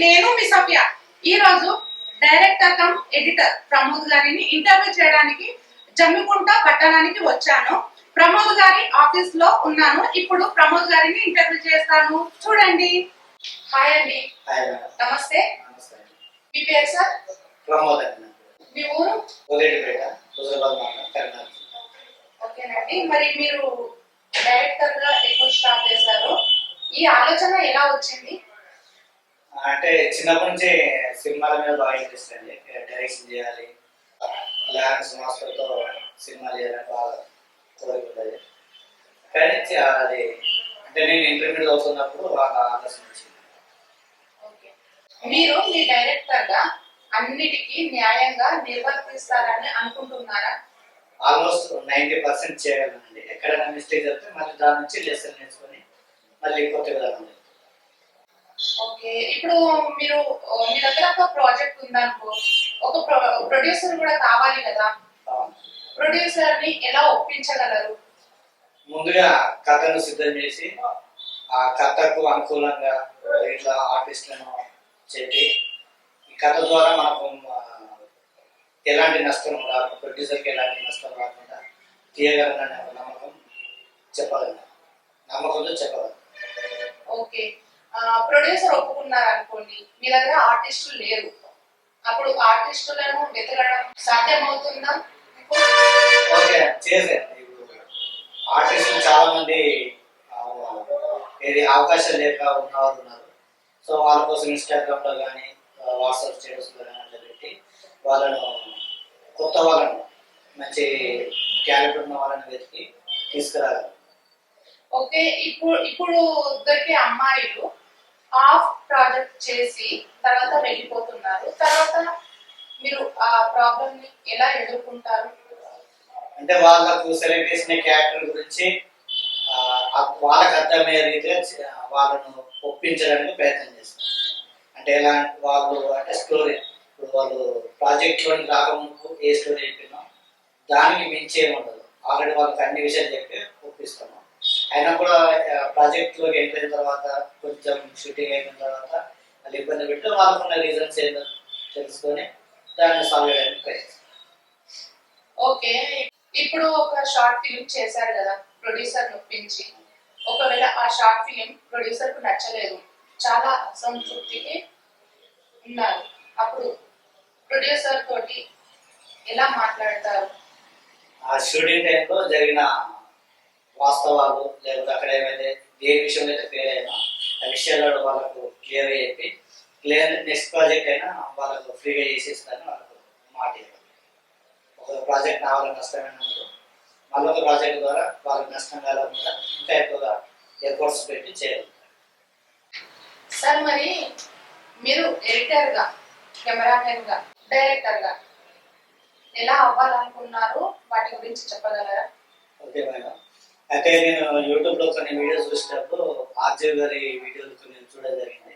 నేను మీ సభ్య ఈ రోజు డైరెక్టర్ కమ్ ఎడిటర్ ప్రమోద్ గారిని ఇంటర్వ్యూ చేయడానికి జమ్మికుంట పట్టణానికి వచ్చాను. ప్రమోద్ గారి ఆఫీస్లో ఉన్నాను. ఇప్పుడు ప్రమోద్ గారిని ఇంటర్వ్యూ చేస్తాను. చూడండి. హాయ్ అండి. నమస్తే. నమస్తే. మీ పేరు సార్? ప్రమోద్ అండి. మీ ఊరు. ఓకేనండి. మరి మీరు డైరెక్టర్గా ఎప్పుడు స్టార్ట్ చేశారు? ఈ ఆలోచన ఎలా వచ్చింది? అంటే చిన్నప్పటి నుంచి సినిమాల మీద బాగా ఇంట్రెస్ట్ అండి. డైరెక్షన్ చేయాలి? లారెన్స్ మాస్టర్తో సినిమా చేయాలని బాగా కోరిక ఉండేది కానీ అది అంటే నేను ఇంటర్మీడియట్ అవుతున్నప్పుడు బాగా ఆలోచన వచ్చింది. ఓకే. మీరు మీ డైరెక్టర్గా అన్నిటికీ న్యాయంగా నిర్వర్తిస్తారని అనుకుంటున్నారా? ఆల్మోస్ట్ నైంటీ పర్సెంట్ చేయగలనండి. ఎక్కడైనా మిస్టేక్ జరిగితే మళ్ళీ దాని నుంచి లెసన్ నేర్చుకొని మళ్ళీ కొత్త విధానం. ఓకే. ఇప్పుడు మీరు మీ దగ్గర ఒక ప్రాజెక్ట్ ఉందనుకో ఒక ప్రొడ్యూసర్ కూడా కావాలి కదా. ప్రొడ్యూసర్ని ఎలా ఒప్పించగలరు? ముందుగా కథను సిద్ధం చేసి ఆ కథకు అనుకూలంగా ఇట్లా ఆర్టిస్టులను చెప్పి ఈ కథ ద్వారా మనకు ఎలాంటి నష్టం రాకుండా ప్రొడ్యూసర్కి ఎలాంటి నష్టం రాకుండా తీయగలననే నమ్మకం చెప్పగలను. నమ్మకంతో చెప్పగలను. ఓకే. ప్రొడ్యూసర్ ఒప్పుకున్నారు అనుకోండి మీ దగ్గర ఆర్టిస్టులు లేరు. అప్పుడు ఆర్టిస్టులను వెతకడం సాధ్యమవుతుందా? ఓకే ఆర్టిస్టులు చాలా మంది ఏది అవకాశం లేక ఉన్నవారు ఉన్నారు. సో వాళ్ళ కోసం ఇన్స్టాగ్రామ్లో కానీ వాట్సాప్ స్టేటస్లో కానీ పెట్టి వాళ్ళను కొత్త వాళ్ళను మంచి క్యారెక్టర్ ఉన్న వాళ్ళని వెతికి తీసుకురాగలం ఓకే ఇప్పుడు ఇప్పుడు దొరికే అమ్మాయిలు హాఫ్ ప్రాజెక్ట్ చేసి తర్వాత వెళ్ళిపోతున్నారు తర్వాత మీరు ఆ ప్రాబ్లమ్ని ఎలా ఎదుర్కొంటారు? అంటే వాళ్ళకు సెలబ్రేషన్ చేసిన క్యారెక్టర్ గురించి ఆ, వాళ్ళకి అర్థమయ్యే రీతిగా వాళ్ళను ఒప్పించడానికి ప్రయత్నం చేస్తాం అంటే ఎలా వాళ్ళు అంటే స్టోరీ ఇప్పుడు వాళ్ళు ప్రాజెక్ట్లోని రాకముందు ఏ స్టోరీ చెప్పినా దానికి మించి ఏమి ఉండదు ఆల్రెడీ వాళ్ళకి అన్ని విషయాలు చెప్పి ఒప్పిస్తాము. అయినా కూడా ప్రాజెక్ట్లోకి ఎంటర్ అయిన తర్వాత కొంచెం షూటింగ్ అయిన తర్వాత వాళ్ళు ఇబ్బంది పెట్టి వాళ్ళకున్న రీజన్స్ ఏంటో తెలుసుకొని దాన్ని సాల్వ్ చేయడానికి ప్రయత్నిస్తాం. ఓకే. ఇప్పుడు ఒక షార్ట్ ఫిలిం చేశారు కదా ప్రొడ్యూసర్ నొప్పించి. ఒకవేళ ఆ షార్ట్ ఫిలిం ప్రొడ్యూసర్కు నచ్చలేదు చాలా అసంతృప్తికి ఉన్నారు. అప్పుడు ప్రొడ్యూసర్ తోటి ఎలా మాట్లాడతారు? ఆ షూటింగ్ టైంలో జరిగిన వాస్తవాలు లేకపోతే అక్కడ ఏమైతే ఏ విషయంలో అయితే ఫెయిల్ అయినా ఆ విషయాలు వాళ్ళకు క్లియర్గా చెప్పి క్లియర్ నెక్స్ట్ ప్రాజెక్ట్ అయినా వాళ్ళకు ఫ్రీగా చేసేస్తాను వాళ్ళకు మాట. ఒక ప్రాజెక్ట్ నా వల్ల నష్టమైనప్పుడు మళ్ళీ ఒక ప్రాజెక్ట్ ద్వారా వాళ్ళకి నష్టం కలగకుండా ఇంకా ఎక్కువగా ఎఫర్ట్స్ పెట్టి చేయగలుగుతారు. సార్ మరి మీరు ఎడిటర్గా కెమెరామెన్గా డైరెక్టర్గా ఎలా అవ్వాలనుకున్నారు? వాటి గురించి చెప్పగలరా? Okay madam. అయితే నేను యూట్యూబ్లో కొన్ని వీడియోస్ చూసినప్పుడు ఆర్జే గారి వీడియోలు కొన్ని చూడడం జరిగింది.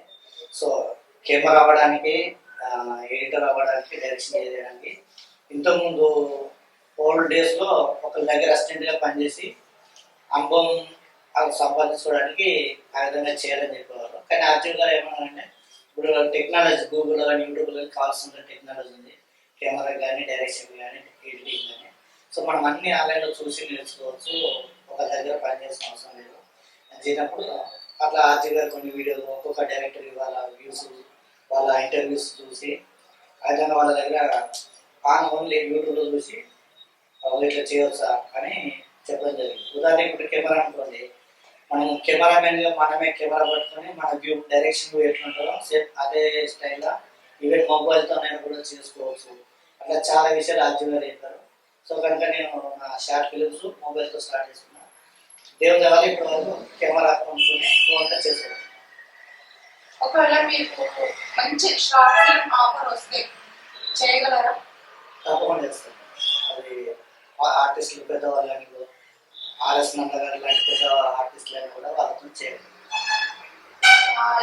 సో కెమెరా అవ్వడానికి ఎడిటర్ అవ్వడానికి డైరెక్షన్ చేయడానికి ఇంతకుముందు ఓల్డ్ డేస్లో ఒకరి దగ్గర అసిస్టెంట్గా పనిచేసి అనుభవం సంపాదించుకోవడానికి ఆ విధంగా చేయాలని చెప్పేవారు. కానీ ఆర్జే గారు ఏమన్నారంటే ఇప్పుడు టెక్నాలజీ గూగుల్లో కానీ యూట్యూబ్లో కానీ కావాల్సిన టెక్నాలజీ ఉంది. కెమెరా కానీ డైరెక్షన్ కానీ ఎడిటింగ్ కానీ సో మనం అన్ని ఆన్లైన్లో చూసి నేర్చుకోవచ్చు. ఒక దగ్గర పనిచేసిన అవసరం లేదు. చేసినప్పుడు అట్లా ఆర్జీ గారు కొన్ని వీడియోలు ఒక్కొక్క డైరెక్టర్ వాళ్ళ వ్యూస్ వాళ్ళ ఇంటర్వ్యూస్ చూసి అదేవిధంగా వాళ్ళ దగ్గర ఆన్ ఓన్లీ యూట్యూబ్లో చూసి ఇట్లా చేయవచ్చా అని చెప్పడం జరిగింది. ఉదాహరణకి ఇప్పుడు కెమెరా అనుకోండి. మనం కెమెరామెన్గా మనమే కెమెరా పట్టుకొని మన వ్యూ డైరెక్షన్ వ్యూ ఎట్లుంటుందో సేమ్ అదే స్టైల్లో ఈవెన్ మొబైల్తోనైనా కూడా చేసుకోవచ్చు. అట్లా చాలా విషయాలు ఆర్జీ గారు చెప్పారు. సో కనుక నేను నా షార్ట్ ఫిలిమ్స్ మొబైల్తో స్టార్ట్ చేసుకున్నాను దేవుని దేవాలి ఇప్పుడు వరకు కెమెరా కొనుక్కొని ఫోన్తో చేసుకోవాలి ఒకవేళ మీకు మంచి షార్ట్ ఫిల్మ్ ఆఫర్ వస్తే చేయగలరా? తప్పకుండా చేస్తాను. అది ఆర్టిస్టులు పెద్దవాళ్ళు కానీ ఆర్ఎస్ నంద గారు లాంటి పెద్ద ఆర్టిస్టులు కూడా వాళ్ళతో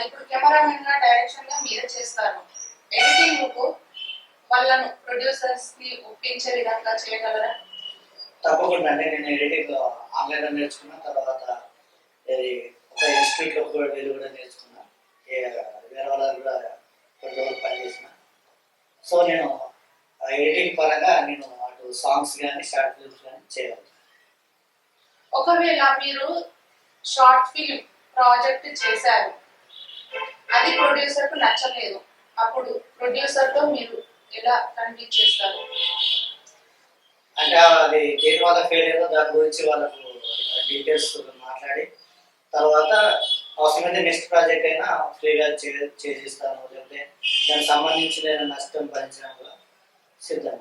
ఇప్పుడు కెమెరామెన్గా డైరెక్షన్గా మీరే చేస్తారు. ఎడిటింగ్ వాళ్ళను ప్రొడ్యూసర్స్కి ఒప్పించే విధంగా చేయగలరా? తప్పకుండా అండి. నేను ఎడిటింగ్ ఆన్లైన్లో నేర్చుకున్న తర్వాత ఒక ఇన్స్టిట్యూట్లో కూడా వెళ్ళి కూడా నేర్చుకున్నా. వేరే వాళ్ళు కూడా కొన్ని రోజులు పనిచేసిన సో నేను ఎడిటింగ్ పరంగా నేను అటు సాంగ్స్ కానీ షార్ట్ ఫిల్మ్స్ కానీ చేయగలుగుతాను ఒకవేళ మీరు షార్ట్ ఫిల్మ్ ప్రాజెక్ట్ చేశారు అది ప్రొడ్యూసర్కు నచ్చలేదు అప్పుడు ప్రొడ్యూసర్తో మీరు ఎలా కన్విన్స్ చేస్తారు అంటే అది దేని వల్ల ఫెయిల్ అయ్యారో దాని గురించి వాళ్ళకు డీటెయిల్స్ మాట్లాడి తర్వాత అవసరమైతే నెక్స్ట్ ప్రాజెక్ట్ అయినా ఫ్రీగా చే చేసిస్తాను. లేకపోతే దానికి సంబంధించిన నష్టం భరించడం కూడా సిద్ధం.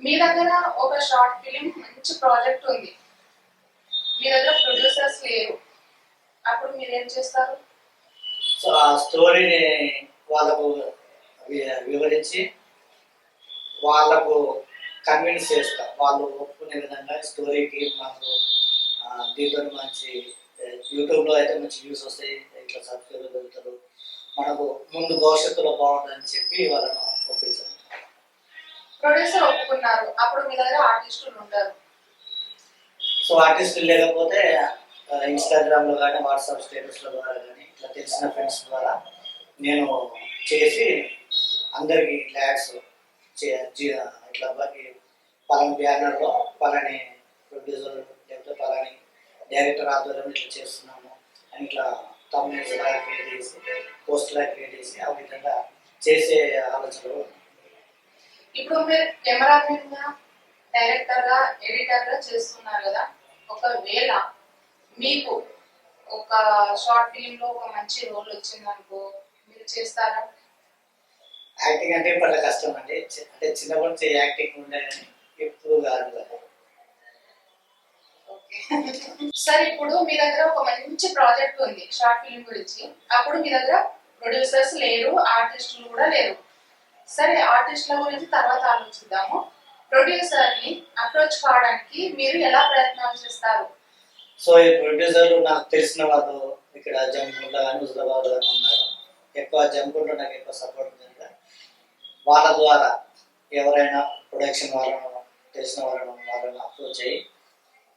మీ దగ్గర ఒక షార్ట్ ఫిలిం మంచి ప్రాజెక్ట్ ఉంది. మీ దగ్గర ప్రొడ్యూసర్స్ లేరు. అప్పుడు మీరు ఏం చేస్తారు? సో ఆ స్టోరీని వాళ్ళకు వివరించి వాళ్ళకు కన్విన్స్ చేస్తా. వాళ్ళు ఒప్పుకునే విధంగా స్టోరీకి మాకు దీంతో మంచి యూట్యూబ్లో అయితే మంచి వ్యూస్ వస్తాయి. ఇట్లా సబ్స్క్రైబ్ దొరుకుతారు. మనకు ముందు భవిష్యత్తులో బాగుంటుందని చెప్పి వాళ్ళను ఒప్పించాలి ప్రొడ్యూసర్ ఒప్పుకున్నారు. అప్పుడు మీ దగ్గర ఆర్టిస్టులు ఉంటారు సో ఆర్టిస్టులు లేకపోతే ఇన్స్టాగ్రామ్లో కానీ వాట్సాప్ స్టేటస్ల ద్వారా కానీ ఇట్లా తెలిసిన ఫ్రెండ్స్ ద్వారా నేను చేసి అందరికి ఇట్లా ఇట్లా పలాని బ్యానర్లో పలాని ప్రొడ్యూసర్ లేకపోతే పలాని డైరెక్టర్ ఆధ్వర్యంలో ఇట్లా చేస్తున్నాము. అని ఇట్లా తమ్ముల్స్ లాగా క్రియేట్ చేసి పోస్ట్ లాగా క్రియేట్ చేసి ఆ విధంగా చేసే ఆలోచనలు ఇప్పుడు మీరు కెమెరా మీద డైరెక్టర్గా ఎడిటర్గా చేస్తున్నారు కదా ఒకవేళ మీకు ఒక షార్ట్ ఫిలిం లో ఒక మంచి రోల్ వచ్చిందనుకో మీరు చేస్తారా? యాక్టింగ్ అంటే ఇప్పట్లో కష్టం అండి. అంటే చిన్నప్పటి నుంచి యాక్టింగ్ ఉండే ఎప్పుడు కాదు సరే ఇప్పుడు మీ దగ్గర ఒక మంచి ప్రాజెక్ట్ ఉంది షార్ట్ ఫిలిం గురించి. అప్పుడు మీ దగ్గర ప్రొడ్యూసర్స్ లేరు ఆర్టిస్టులు కూడా లేరు. సరే ఆర్టిస్టుల గురించి తర్వాత ఆలోచిద్దాము. ప్రొడ్యూసర్ని అప్రోచ్ కావడానికి మీరు ఎలా ప్రయత్నాలు చేస్తారు? సో ఈ ప్రొడ్యూసర్లు నాకు తెలిసిన వాళ్ళు ఇక్కడ జమ్కుంట కానీ హుజరాబాద్ కానీ ఉన్నారు. ఎక్కువ జమ్కుంట నాకు ఎక్కువ సపోర్ట్ వాళ్ళ ద్వారా ఎవరైనా ప్రొడక్షన్ వాళ్ళను తెలిసిన వాళ్ళను వాళ్ళని అప్రోచ్ అయ్యి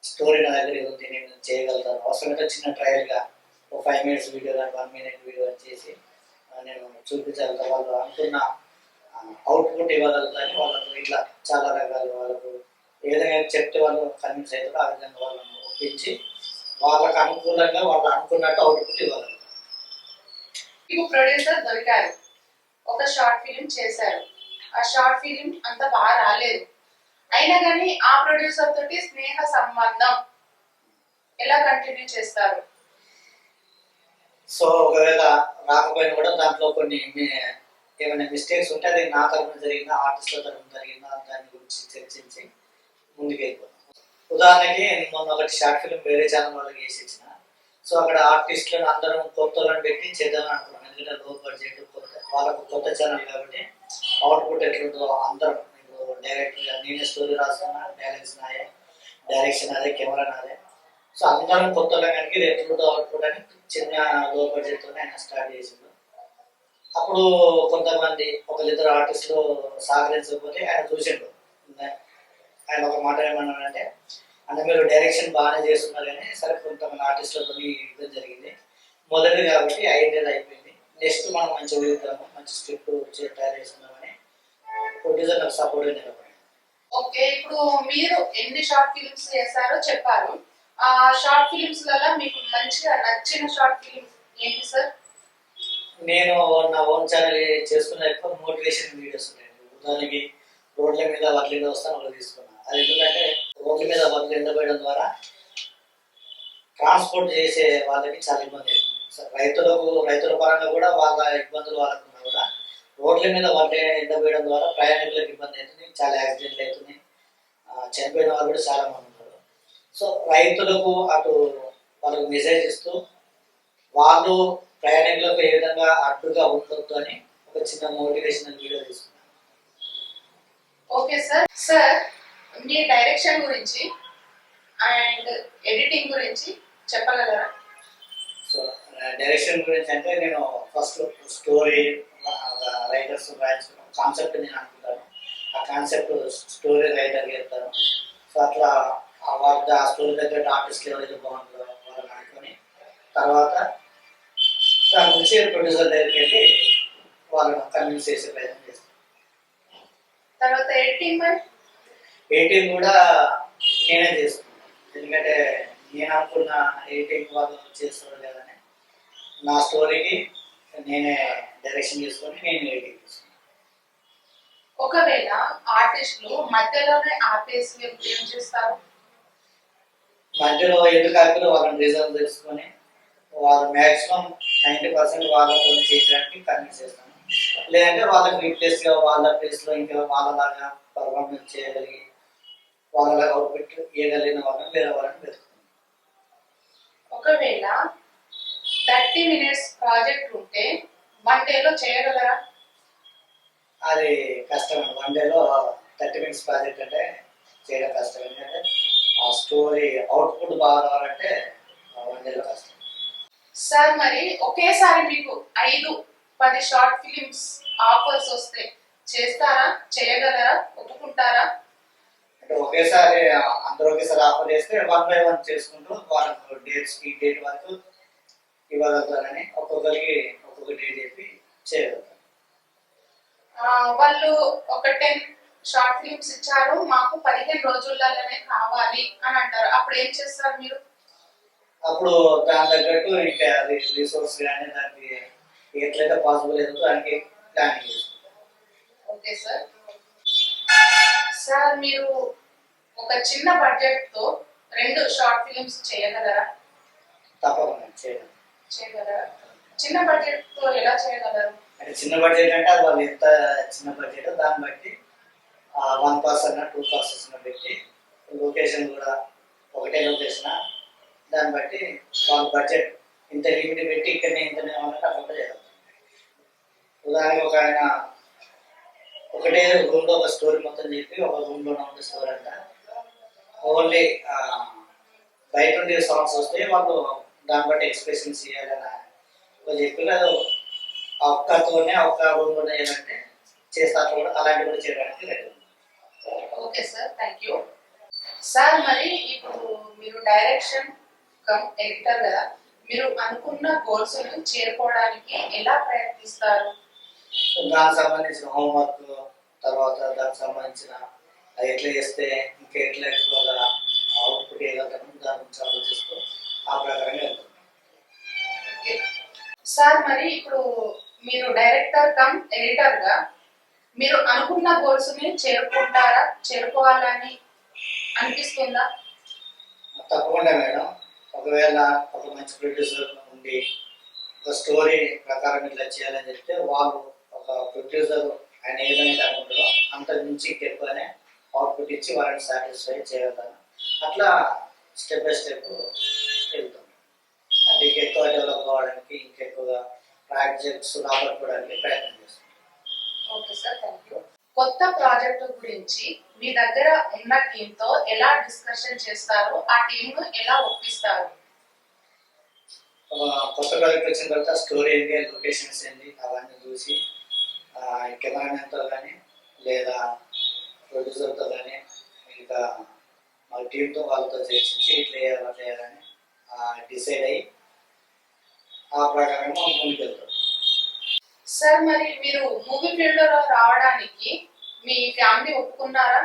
స్టోరీ నా దగ్గర ఉంది నేను చేయగలుగుతాను? అవసరమైతే చిన్న ట్రయల్గా ఒక ఫైవ్ మినిట్స్ వీడియో కానీ వన్ మినిట్ వీడియో చేసి నేను చూపించగలుగుతాను వాళ్ళు అనుకున్న అవుట్పుట్ ఇవ్వగలుగుతాను వాళ్ళకు ఇట్లా చాలా రకాలు వాళ్ళకు ఏ విధంగా చెప్తే వాళ్ళు కన్విన్స్ అవుతారో. ఆ విధంగా వాళ్ళని ఒప్పించి వాళ్ళకు అనుకూలంగా వాళ్ళు అనుకున్నట్టు అవుట్పుట్ ఇవ్వగలుగుతారు. ప్రొడ్యూసర్ దొరికారు. ఒక షార్ట్ ఫిలిం చేశారు. ఆ షార్ట్ ఫిలిం అంత బాగా రాలేదు. అయినా కానీ ఆ ప్రొడ్యూసర్ తోటి స్నేహ సంబంధం ఎలా కంటిన్యూ చేస్తారు? సో ఒకవేళ రాకపోయినా కూడా దాంట్లో కొన్ని ఏమైనా మిస్టేక్స్ ఉంటే అది నా తరఫున జరిగిందా ఆర్టిస్ట్ల తరఫున జరిగిందా దాని గురించి చర్చించి ముందుకెళ్ళిపోతాం ఉదాహరణకి నేను మొన్న ఒకటి షార్ట్ ఫిల్మ్ వేరే ఛానల్ వాళ్ళకి వేసి ఇచ్చిన. సో అక్కడ ఆర్టిస్టులను అందరం కొత్త వాళ్ళని పెట్టి చేద్దామని అనుకున్నాం ఎందుకంటే లో బడ్జెట్ కొత్త వాళ్ళకు కొత్త ఛానల్ కాబట్టి అవుట్పుట్ ఎట్లుందో అందరం మీకు డైరెక్ట్గా నేనే స్టోరీ రాస్తున్నా డైరెక్ట్స్ నాయే డైరెక్షన్ అదే కెమెరా నాదే. సో అందరం కొత్త కనుక ఎట్లుందో అవుట్పుట్ అని చిన్న లో బడ్జెట్తో ఆయన స్టార్ట్ చేసిండు. అప్పుడు కొంతమంది ఒకరిద్దరు ఆర్టిస్టులు సహకరించకపోతే ఆయన చూసిండు. ఆయన ఒక మాట ఏమన్నాడంటే అంటే మీరు డైరెక్షన్ బాగానే చేస్తున్నారు కానీ సరే కొంతమంది ఆర్టిస్టులతో ఇబ్బంది జరిగింది. మొదటి కాబట్టి ఐదేళ్ళు అయిపోయింది. నెక్స్ట్ మనం మంచిగా వెళ్తాము మంచి స్క్రిప్ట్ తయారు చేసుకుందామని ప్రొడ్యూసర్ నాకు సపోర్ట్ నిలబడి ఓకే ఇప్పుడు మీరు ఎన్ని షార్ట్ ఫిలిమ్స్ చేశారో చెప్పారు. ఆ షార్ట్ ఫిలిమ్స్లలో మీకు మంచిగా నచ్చిన షార్ట్ ఫిలిం ఏంటి సార్ నేను నా ఓన్ ఛానల్ చేసుకున్న ఎక్కువ మోటివేషన్ వీడియోస్ ఉన్నాయండి ఉదాహరణకి రోడ్ల మీద వడ్ల మీద వస్తాను ఒకటి తీసుకున్నాను అది ఎందుకంటే రోడ్ల మీద వడ్లు ఎండబోయడం ద్వారా ట్రాన్స్పోర్ట్ చేసే వాళ్ళకి చాలా ఇబ్బంది రైతులకు రైతుల పరంగా కూడా వాళ్ళ ఇబ్బందులు వాళ్ళకు ఉన్నా కూడా రోడ్ల మీద వడ్లు ఎండబోయడం ద్వారా ప్రయాణికులకు ఇబ్బంది అవుతుంది చాలా యాక్సిడెంట్లు అవుతున్నాయి. చనిపోయిన వాళ్ళు కూడా చాలా మంది ఉన్నారు. సో రైతులకు అటు వాళ్ళకు మెసేజ్ ఇస్తూ వాళ్ళు ప్రయాణికులకు ఏ విధంగా అడ్డుగా ఉండొద్దు అని ఒక చిన్న మోటివేషనల్ వీడియో తీసుకున్నాను. Okay sir. సార్ మీ డైరెక్షన్ గురించి అండ్ ఎడిటింగ్ గురించి చెప్పగలరా? సో డైరెక్షన్ గురించి అంటే నేను ఫస్ట్ స్టోరీ రైటర్స్ రాయించుకున్నాను కాన్సెప్ట్ నేను అనుకుంటాను. ఆ కాన్సెప్ట్ స్టోరీ రైటర్ చెప్తాను. సో అట్లా ఆ వాళ్ళ ఆ స్టోరీ దగ్గర ఆర్టిస్ట్ ఎవరైతే బాగుంటుందో వాళ్ళని అనుకొని తర్వాత దాని గురించి ప్రొడ్యూసర్ దగ్గరికి వెళ్ళి వాళ్ళని కన్విన్స్ చేసే ప్రయత్నం చేస్తాం తర్వాత ఎడిటింగ్ మరి? ఎడిటింగ్ కూడా నేనే చేసుకున్నాను ఎందుకంటే నేను అనుకున్న ఎడిటింగ్ వాళ్ళు చేస్తారు లేదని నా స్టోరీకి నేనే డైరెక్షన్ చేసుకొని నేను ఎడిటింగ్ చేసుకున్నాను ఒకవేళ ఆర్టిస్టులు మధ్యలోనే ఆపేసి ఏం చేస్తారు? మధ్యలో ఎందుకు ఆపిలో వాళ్ళని రీజన్ తెలుసుకొని వాళ్ళు మ్యాక్సిమం నైంటీ పర్సెంట్ వాళ్ళతో చేయడానికి కన్విన్స్ చేస్తాను. లేదంటే వాళ్ళకి రీప్లేస్గా వాళ్ళ ప్లేస్లో ఇంకా వాళ్ళలాగా పర్ఫార్మెన్స్ చేయగలిగి వాళ్ళలాగా అవుట్పుట్ ఇవ్వగలిగిన వాళ్ళని వేరే వాళ్ళని వెతుకుతాను. ఒకవేళ థర్టీ మినిట్స్ ప్రాజెక్ట్ ఉంటే వన్ డేలో చేయగలరా? అది కష్టం. వన్ డేలో థర్టీ మినిట్స్ ప్రాజెక్ట్ అంటే చేయడం కష్టం. ఎందుకంటే ఆ స్టోరీ అవుట్పుట్ బాగా రావాలంటే వన్ డేలో కష్టం. సార్ మరి ఒకేసారి మీకు ఐదు పది షార్ట్ ఫిలిమ్స్ ఆఫర్స్ వస్తే చేస్తారా? చేయగలరా? ఒప్పుకుంటారా? అంటే ఒకేసారి అందరూ ఒకేసారి ఆఫర్ చేస్తే వన్ బై వన్ చేసుకుంటూ వాళ్ళకు డేట్స్ ఈ డేట్ వరకు ఇవ్వగలుగుతారని ఒక్కొక్కరికి ఒక్కొక్క డేట్ చెప్పి చేయగలుగుతారు. వాళ్ళు ఒక టెన్ షార్ట్ ఫిలిమ్స్ ఇచ్చారు మాకు పదిహేను రోజులలోనే కావాలి అని అంటారు. అప్పుడు ఏం చేస్తారు మీరు? అప్పుడు దాని తగ్గట్టు ఇంకా రిసోర్స్ కానీ దానికి ఎట్లయితే పాసిబుల్ అవుతుందో దానికి ప్లానింగ్ చేసుకుంటాం. Okay sir. సార్ మీరు ఒక చిన్న బడ్జెట్తో రెండు షార్ట్ ఫిలిమ్స్ చేయగలరా? తప్పకుండా చేయడం చేయగలరా? చిన్న బడ్జెట్తో ఎలా చేయగలరు? అంటే చిన్న బడ్జెట్ అంటే అది వాళ్ళు ఎంత చిన్న బడ్జెట్ దాన్ని బట్టి వన్ పర్సన్ టూ పర్సన్స్ పెట్టి లొకేషన్ కూడా ఒకటే లొకేషన్ దాన్ని బట్టి వాళ్ళ బడ్జెట్ ఇంత లిమిట్ పెట్టి ఇక్కడనే ఇంతనే అన్నట్టు అట్లా కూడా ఉదాహరణకి ఒక ఆయన ఒకటే రూమ్లో ఒక స్టోరీ మొత్తం చెప్పి ఒక రూమ్లో ఉన్న స్టోరీ అంట. ఓన్లీ బయట నుండి సాంగ్స్ వస్తే వాళ్ళు దాన్ని బట్టి ఎక్స్ప్రెషన్స్ ఇవ్వాలని వాళ్ళు చెప్పి అది ఆ ఒక్కతోనే ఒక్క రూమ్లో చేయాలంటే చేస్తా అట్లా కూడా అలాంటివి కూడా చేయడానికి ready. Okay sir thank you sir మరి ఇప్పుడు మీరు డైరెక్షన్ కమ్ ఎడిటర్ కదా మీరు అనుకున్న గోల్స్ చేరుకోవడానికి ఎలా ప్రయత్నిస్తారు? దానికి సంబంధించిన హోంవర్క్ తర్వాత దానికి సంబంధించిన అది ఎట్లా చేస్తే ఇంకా ఎట్లా ఎక్కువగా అవుట్పుట్ వేయగలుగుతాం దాని గురించి ఆలోచిస్తూ ఆ ప్రకారంగా ఓకే సార్ మరి ఇప్పుడు మీరు డైరెక్టర్ కమ్ ఎడిటర్గా మీరు అనుకున్న గోల్స్ని చేరుకుంటారా చేరుకోవాలని అనిపిస్తుందా? తప్పకుండా మేడం. ఒకవేళ ఒక మంచి ప్రొడ్యూసర్ ఉండి ఒక స్టోరీ ప్రకారం ఇట్లా చేయాలని చెప్తే వాళ్ళు ఒక ప్రొడ్యూసర్ ఆయన ఏదైతే అనుకుంటారో అంత నుంచి ఎక్కువనే అవుట్పుట్ ఇచ్చి వాళ్ళని సాటిస్ఫై చేయగలను అట్లా స్టెప్ బై స్టెప్ వెళ్తాం అంటే ఇంకెక్కువ డెవలప్ అవ్వడానికి ఇంకెక్కువగా ప్రాజెక్ట్స్ రాబట్టుకోవడానికి ప్రయత్నం చేస్తాం ఓకే సార్ థ్యాంక్ యూ. కొత్త ప్రాజెక్ట్ గురించి మీ దగ్గర ఉన్న టీమ్తో ఎలా డిస్కషన్ చేస్తారు? ఆ టీమ్ను ఎలా ఒప్పిస్తారు? కొత్త ప్రాజెక్ట్ వచ్చిన తర్వాత స్టోరీ ఏంటి లొకేషన్స్ ఏంటి అవన్నీ చూసి కెమెరామెన్తో కానీ లేదా ప్రొడ్యూసర్తో కానీ ఇంకా మా టీంతో వాళ్ళతో చర్చించి ఇట్లా చేయాలి అట్లా చేయాలని డిసైడ్ అయ్యి ఆ ప్రకారంగా ముందుకెళ్తాం సార్ మరి మీరు మూవీ ఫీల్డ్లో రావడానికి మీ ఫ్యామిలీ ఒప్పుకున్నారా?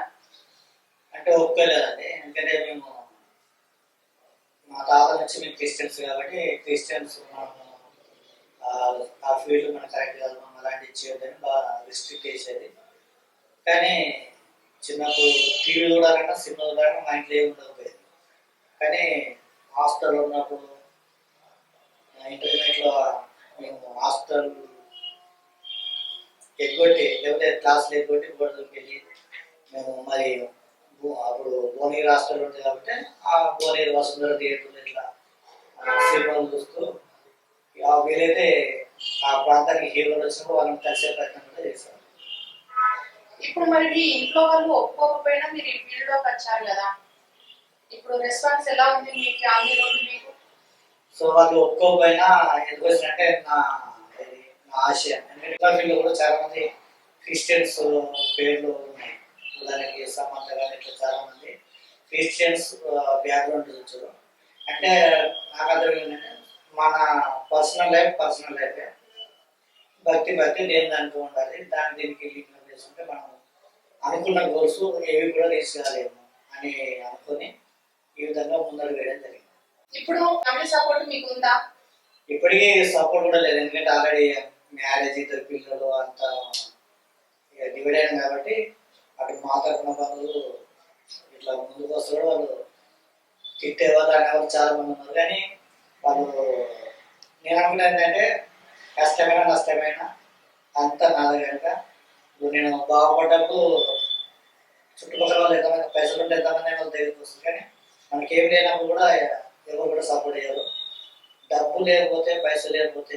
అంటే ఒప్పుకోలేదండి. ఎందుకంటే మేము మా తాత నుంచి మేము క్రిస్టియన్స్ కాబట్టి క్రిస్టియన్స్ ఆ ఫీల్డ్ మనం కరెక్ట్ కాదు మనం అలాంటివి చేయొద్దని బాగా రిస్ట్రిక్ట్ చేసేది. కానీ చిన్నప్పుడు టీవీ చూడాలన్నా సినిమా చూడాలన్నా మా ఇంట్లో ఏమి ఉండకపోయేది. కానీ హాస్టల్ ఉన్నప్పుడు ఇంటర్నెట్లో మేము హాస్టల్ ఎగ్గొట్టి లేకపోతే క్లాసులు ఎగ్గొట్టి గోడలకు వెళ్ళి మేము మరి అప్పుడు భువనగిరి హాస్టల్ ఉంటుంది కాబట్టి ఆ భువనగిరి వసుంధర థియేటర్లో ఇట్లా సినిమాలు చూస్తూ ఆ వీలైతే ఆ ప్రాంతానికి హీరోలు వచ్చినప్పుడు వాళ్ళని కలిసే ప్రయత్నం కూడా చేశారు ఇప్పుడు మరి ఇంట్లో వాళ్ళు ఒప్పుకోకపోయినా మీరు ఈ ఫీల్డ్లోకి వచ్చారు కదా? ఇప్పుడు రెస్పాన్స్ ఎలా ఉంది మీకు? ఫ్యామిలీ నుండి మీకు? సో వాళ్ళు ఒప్పుకోకపోయినా ఎందుకు వచ్చినట్టే నా నా ఆశయం ఫీల్డ్ కూడా చాలా మంది క్రిస్టియన్స్ పేర్లు ఉన్నాయి. ఉదాహరణకి సమంత కానీ ఇట్లా చాలా మంది క్రిస్టియన్స్ బ్యాక్గ్రౌండ్ చూసారు అంటే నాకు అర్థం ఏంటంటే మన పర్సనల్ లైఫ్ పర్సనల్ లైఫే భక్తి భక్తి దేని దానికి ఉండాలి. దాని దీనికి లింక్ చేసుకుంటే మనం అనుకున్న గోల్స్ ఏవి కూడా రీచ్ కాలేము అని అనుకొని ఈ విధంగా ముందడుగు వేయడం జరిగింది. ఇప్పుడు ఫ్యామిలీ సపోర్ట్ మీకు ఉందా ఇప్పటికీ సపోర్ట్ కూడా లేదు. ఎందుకంటే ఆల్రెడీ మ్యారేజ్ ఇద్దరు పిల్లలు అంతా డివైడ్ అయ్యాను కాబట్టి అటు మాట్లాడుకున్న బంధువులు ఇట్లా ముందుకు వస్తారు. వాళ్ళు తిట్టేవాళ్ళు అనేవాళ్ళు చాలా మంది ఉన్నారు. కానీ వాళ్ళు నేను అనుకున్నది ఏంటంటే కష్టమైన నష్టమైన అంతా నాది కనుక. ఇప్పుడు నేను బాగుపడ్డప్పుడు చుట్టుపక్కల వాళ్ళు ఎంతమంది పైసలు ఉంటే ఎంతమంది వాళ్ళ దగ్గరికి వస్తుంది కానీ మనకేం లేనప్పుడు కూడా ఎవరు కూడా సపోర్ట్ చేయరు. డబ్బు లేకపోతే పైసలు లేకపోతే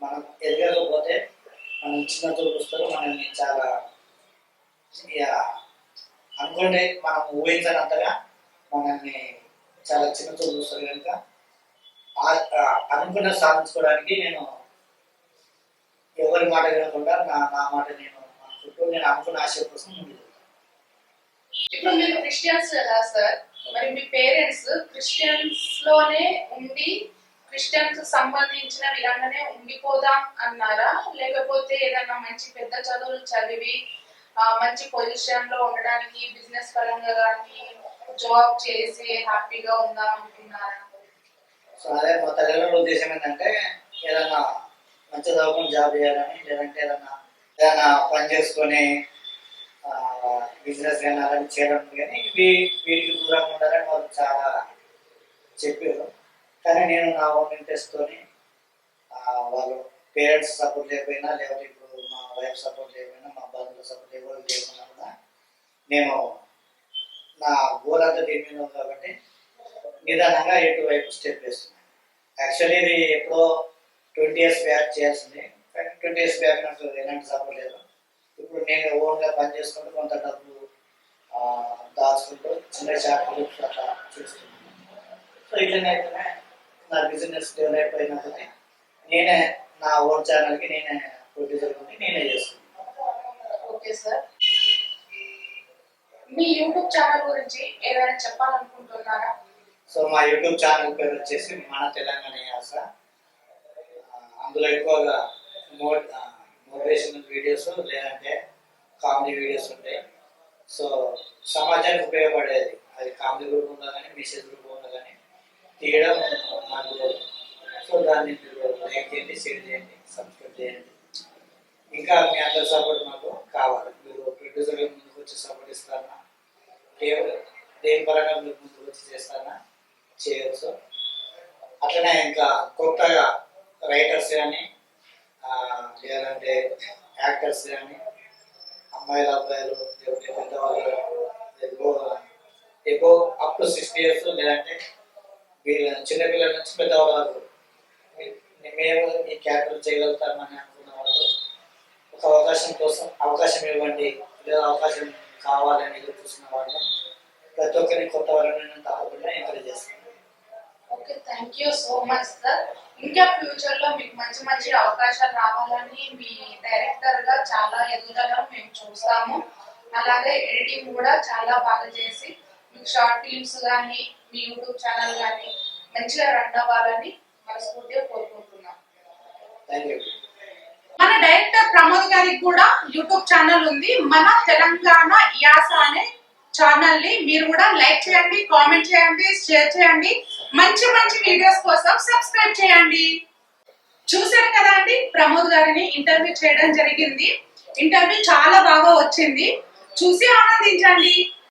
మనం ఎదగకపోతే మనం చిన్న చూపిస్తారు మనల్ని చాలా ఇక అనుకోండి మనం ఊహించనంతగా మనల్ని చాలా చిన్న చూపిస్తారు చూస్తారు కనుక ఆ- అనుకున్న సాధించుకోవడానికి నేను ఎవరి మాట వినకుండా నా నా మాట నేను అనుకుంటూ నేను అనుకున్న ఆశ కోసం ఇప్పుడు మీరు క్రిస్టియన్స్ కదా సార్? మరి మీ పేరెంట్స్ క్రిస్టియన్స్లోనే ఉండి క్రిస్టియన్స్ సంబంధించిన విధంగానే ఉండిపోదాం అన్నారా? లేకపోతే ఏదైనా మంచి పెద్ద చదువులు చదివి మంచి పొజిషన్లో ఉండడానికి బిజినెస్ పరంగా కానీ జాబ్ చేసి హ్యాపీగా ఉందాం అనుకున్నారా? సో అదే మా తల్లిదండ్రుల ఉద్దేశం ఏంటంటే ఏదన్నా మంచి చదువుకుని జాబ్ చేయాలని లేదంటే ఏదన్నా ఏదన్నా పని చేసుకొని బిజినెస్ కానీ అలాంటి చేయడం కానీ ఇవి వీటికి దూరంగా ఉండాలని వాళ్ళు చాలా చెప్పారు. కానీ నేను నా ఓన్ ఇంట్రెస్ట్తోని వాళ్ళు పేరెంట్స్ సపోర్ట్ లేకపోయినా లేకపోతే ఇప్పుడు మా వైఫ్ సపోర్ట్ లేకపోయినా మా బంధువులు సపోర్ట్ ఎవరు లేకున్నా కూడా నేను నా గోల్ అంతా దీని మీద ఉంది కాబట్టి నిదానంగా ఎటు వైపు స్టెప్ వేస్తున్నాను యాక్చువల్లీ ఇది ఎప్పుడో ట్వంటీ ఇయర్స్ బ్యాక్ చేయాల్సింది. కానీ ట్వంటీ ఇయర్స్ బ్యాక్ నాకు ఎలాంటి సపోర్ట్ లేదు. ఇప్పుడు నేను ఓన్గా పని చేసుకుంటూ కొంత డబ్బులు ఆ, దాచుకుంటూ చిన్న షాపులు అట్లా చేస్తున్నాను. సో ఇట్లనైతేనే నా బిజినెస్ డెవలప్ అయినప్పుడు నేనే నా ఓన్ ఛానల్కి నేనే ప్రొడ్యూసర్ ఉండి నేనే చేస్తున్నాను. Okay sir. మీ యూట్యూబ్ ఛానల్ గురించి ఏదైనా చెప్పాలనుకుంటున్నారా? సో మా యూట్యూబ్ ఛానల్ పేరు వచ్చేసి మన తెలంగాణ యాస. అందులో ఎక్కువగా మోట్ మోటివేషనల్ వీడియోస్ లేదంటే కామెడీ వీడియోస్ ఉంటాయి. సో సమాజానికి ఉపయోగపడేది. అది కామెడీ రూపంలో కానీ మెసేజ్ రూపంలో కానీ తీయడం నాకు సో దాన్ని మీరు లైక్ చేయండి షేర్ చేయండి సబ్స్క్రైబ్ చేయండి. ఇంకా మీ అందరి సపోర్ట్ మాకు కావాలి. మీరు ప్రొడ్యూసర్ ముందుకు వచ్చి సపోర్ట్ ఇస్తారా కేవలం దేని పరంగా మీరు ముందుకు వచ్చి చేస్తారా చేయవచ్చు అట్లనే ఇంకా కొత్తగా రైటర్స్ కానీ చేయాలంటే యాక్టర్స్ కానీ అమ్మాయిల అబ్బాయిలు లేకపోతే పెద్దవాళ్ళు ఎక్కువ ఎక్కువ అప్ టు సిక్స్టీ ఇయర్స్ లేదంటే వీళ్ళ చిన్నపిల్లల నుంచి పెద్దవాళ్ళ వరకు. మేము ఈ క్యారెక్టర్ చేయగలుగుతామని అనుకున్న వాళ్ళు ఒక అవకాశం కోసం అవకాశం ఇవ్వండి లేదా అవకాశం కావాలని ఎదురు వాళ్ళు ప్రతి ఒక్కరిని కొత్త వాళ్ళని నేను తప్పకుండా ఎంకరేజ్ చేస్తాను. Okay thank you so much sir ఇంకా ఫ్యూచర్లో మీకు మంచి మంచి అవకాశాలు రావాలని మీ డైరెక్టర్గా చాలా ఎదుగుదల మేము చూస్తాము. అలాగే ఎడిటింగ్ కూడా చాలా బాగా చేసి మీకు షార్ట్ ఫిల్మ్స్ కానీ మీ యూట్యూబ్ ఛానల్ కానీ మంచిగా రన్ అవ్వాలని మనస్ఫూర్తిగా కోరుకుంటున్నాం. మన డైరెక్టర్ ప్రమోద్ గారికి కూడా యూట్యూబ్ ఛానల్ ఉంది. మన తెలంగాణ యాస అనే ఛానల్ని మీరు కూడా లైక్ చేయండి కామెంట్ చేయండి షేర్ చేయండి. మంచి మంచి వీడియోస్ కోసం సబ్స్క్రైబ్ చేయండి. చూశారు కదా అండి ప్రమోద్ గారిని ఇంటర్వ్యూ చేయడం జరిగింది. ఇంటర్వ్యూ చాలా బాగా వచ్చింది. చూసి ఆనందించండి.